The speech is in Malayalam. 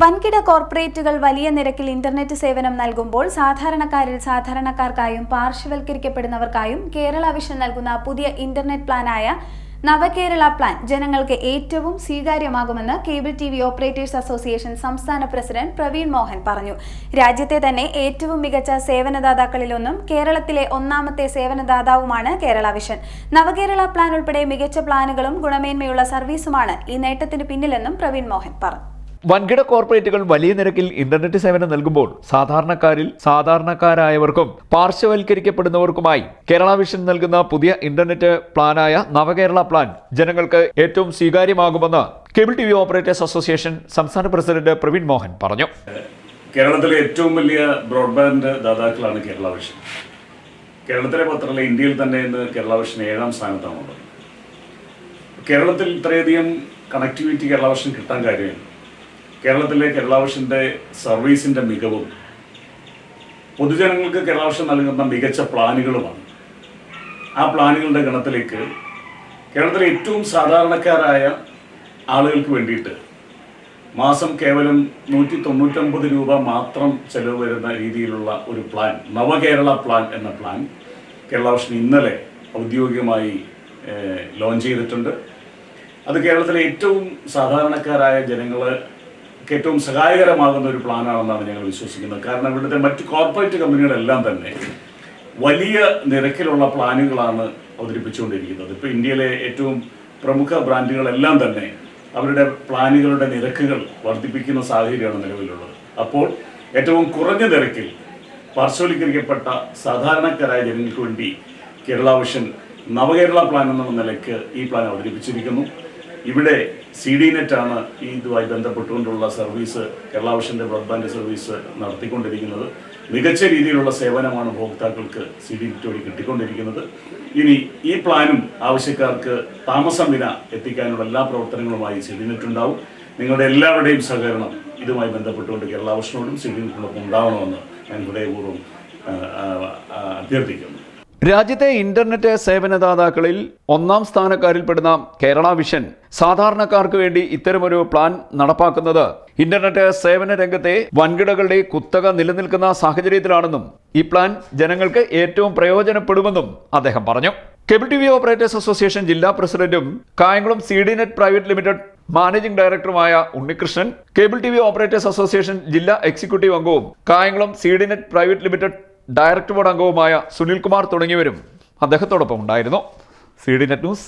വൻകിട കോർപ്പറേറ്റുകൾ വലിയ നിരക്കിൽ ഇന്റർനെറ്റ് സേവനം നൽകുമ്പോൾ സാധാരണക്കാരിൽ സാധാരണക്കാർക്കായും പാർശ്വവൽക്കരിക്കപ്പെടുന്നവർക്കായും കേരള വിഷൻ നൽകുന്ന പുതിയ ഇന്റർനെറ്റ് പ്ലാനായ നവകേരള പ്ലാൻ ജനങ്ങൾക്ക് ഏറ്റവും സ്വീകാര്യമാകുമെന്ന് cable T V operators association സംസ്ഥാന പ്രസിഡന്റ് പ്രവീൺ മോഹൻ പറഞ്ഞു. രാജ്യത്തെ തന്നെ ഏറ്റവും മികച്ച സേവനദാതാക്കളിലൊന്നും കേരളത്തിലെ ഒന്നാമത്തെ സേവനദാതാവുമാണ് കേരള വിഷൻ. നവകേരള പ്ലാൻ ഉൾപ്പെടെ മികച്ച പ്ലാനുകളും ഗുണമേന്മയുള്ള സർവീസുമാണ് ഈ നേട്ടത്തിന് പിന്നിലെന്നും പ്രവീൺ മോഹൻ പറഞ്ഞു വൻകിട കോർപ്പറേറ്റുകൾ വലിയ നിരക്കിൽ ഇന്റർനെറ്റ് സേവനം നൽകുമ്പോൾ സാധാരണക്കാരിൽ സാധാരണക്കാരായവർക്കും പാർശ്വവൽക്കരിക്കപ്പെടുന്നവർക്കുമായി കേരള വിഷൻ നൽകുന്ന പുതിയ ഇന്റർനെറ്റ് പ്ലാനായ നവകേരള പ്ലാൻ ജനങ്ങൾക്ക് ഏറ്റവും സ്വീകാര്യമാകുമെന്ന് cable T V operators association സംസ്ഥാന പ്രസിഡന്റ് പ്രവീൺ മോഹൻ പറഞ്ഞു. കേരളത്തിലെ ഏറ്റവും വലിയ ബ്രോഡ്ബാൻഡ് ദാതാക്കളാണ് കേരള വിഷൻ. കേരളത്തിലെ മാത്രമല്ല ഇന്ത്യയിൽ തന്നെ ഇന്ന് കേരള വിഷൻ ഏഴാം സ്ഥാനത്താണുള്ളത്. കേരളത്തിൽ ഇത്രയധികം കണക്ടിവിറ്റി കേരള വിഷൻ കിട്ടാൻ കാര്യമാണ് കേരളത്തിലെ കേരള വിഷന്റെ സർവീസിന്റെ മികവും പൊതുജനങ്ങൾക്ക് കേരള വിഷൻ നൽകുന്ന മികച്ച പ്ലാനുകളുമാണ്. ആ പ്ലാനുകളുടെ ഗണത്തിലേക്ക് കേരളത്തിലെ ഏറ്റവും സാധാരണക്കാരായ ആളുകൾക്ക് വേണ്ടിയിട്ട് മാസം കേവലം നൂറ്റി തൊണ്ണൂറ്റൊമ്പത് രൂപ മാത്രം ചെലവ് വരുന്ന രീതിയിലുള്ള ഒരു പ്ലാൻ നവകേരള പ്ലാൻ എന്ന പ്ലാൻ കേരള വിഷൻ ഇന്നലെ ഔദ്യോഗികമായി ലോഞ്ച് ചെയ്തിട്ടുണ്ട്. അത് കേരളത്തിലെ ഏറ്റവും സാധാരണക്കാരായ ജനങ്ങൾക്ക് ഏറ്റവും സഹായകരമാകുന്ന ഒരു പ്ലാനാണെന്നാണ് ഞങ്ങൾ വിശ്വസിക്കുന്നത്. കാരണം ഇവിടുത്തെ മറ്റ് കോർപ്പറേറ്റ് കമ്പനികളെല്ലാം തന്നെ വലിയ നിരക്കിലുള്ള പ്ലാനുകളാണ് അവതരിപ്പിച്ചുകൊണ്ടിരിക്കുന്നത്. ഇപ്പോൾ ഇന്ത്യയിലെ ഏറ്റവും പ്രമുഖ ബ്രാൻഡുകളെല്ലാം തന്നെ അവരുടെ പ്ലാനുകളുടെ നിരക്കുകൾ വർദ്ധിപ്പിക്കുന്ന സാഹചര്യമാണ് നിലവിലുള്ളത്. അപ്പോൾ ഏറ്റവും കുറഞ്ഞ നിരക്കിൽ പാർശ്വവൽക്കരിക്കപ്പെട്ട സാധാരണക്കാരായ ജനങ്ങൾക്ക് വേണ്ടി കേരള വിഷൻ നവകേരള പ്ലാൻ എന്ന നിലയ്ക്ക് ഈ പ്ലാൻ അവതരിപ്പിച്ചിരിക്കുന്നു. ഇവിടെ സി ഡി നെറ്റ് ആണ് ഈ ഇതുമായി ബന്ധപ്പെട്ടുകൊണ്ടുള്ള സർവീസ് കേരള വിഷന്റെ ബ്രോഡ്ബാൻഡ് സർവീസ് നടത്തിക്കൊണ്ടിരിക്കുന്നത്. മികച്ച രീതിയിലുള്ള സേവനമാണ് ഉപഭോക്താക്കൾക്ക് സി ഡി നെറ്റ് വഴി കിട്ടിക്കൊണ്ടിരിക്കുന്നത്. ഇനി ഈ പ്ലാനും ആവശ്യക്കാർക്ക് താമസം വിന എത്തിക്കാനുള്ള എല്ലാ പ്രവർത്തനങ്ങളുമായി സി ഡി നെറ്റ് ഉണ്ടാവും നിങ്ങളുടെ എല്ലാവരുടെയും സഹകരണം ഇതുമായി ബന്ധപ്പെട്ടുകൊണ്ട് കേരള വിഷനോടും സി ഡി നെറ്റിനോടൊപ്പം ഉണ്ടാവണമെന്ന് ഞാൻ ഹൃദയപൂർവം അഭ്യർത്ഥിക്കുന്നു. രാജ്യത്തെ ഇന്റർനെറ്റ് സേവനദാതാക്കളിൽ ഒന്നാം സ്ഥാനക്കാരിൽപ്പെടുന്ന കേരള വിഷൻ സാധാരണക്കാർക്ക് വേണ്ടി ഇത്തരമൊരു പ്ലാൻ നടപ്പാക്കുന്നത് ഇന്റർനെറ്റ് സേവന രംഗത്തെ വൻകിടകളുടെ കുത്തക നിലനിൽക്കുന്ന സാഹചര്യത്തിലാണെന്നും ഈ പ്ലാൻ ജനങ്ങൾക്ക് ഏറ്റവും പ്രയോജനപ്പെടുമെന്നും അദ്ദേഹം പറഞ്ഞു. Cable T V operators association ജില്ലാ പ്രസിഡന്റും Kayamkulam C D net private limited managing ഡയറക്ടറുമായ Unnikrishnan cable T V operators association ജില്ലാ എക്സിക്യൂട്ടീവ് അംഗവും Kayamkulam C D net private limited director board അംഗവുമായ സുനിൽകുമാർ തുടങ്ങിയവരും അദ്ദേഹത്തോടൊപ്പം ഉണ്ടായിരുന്നു. C D net news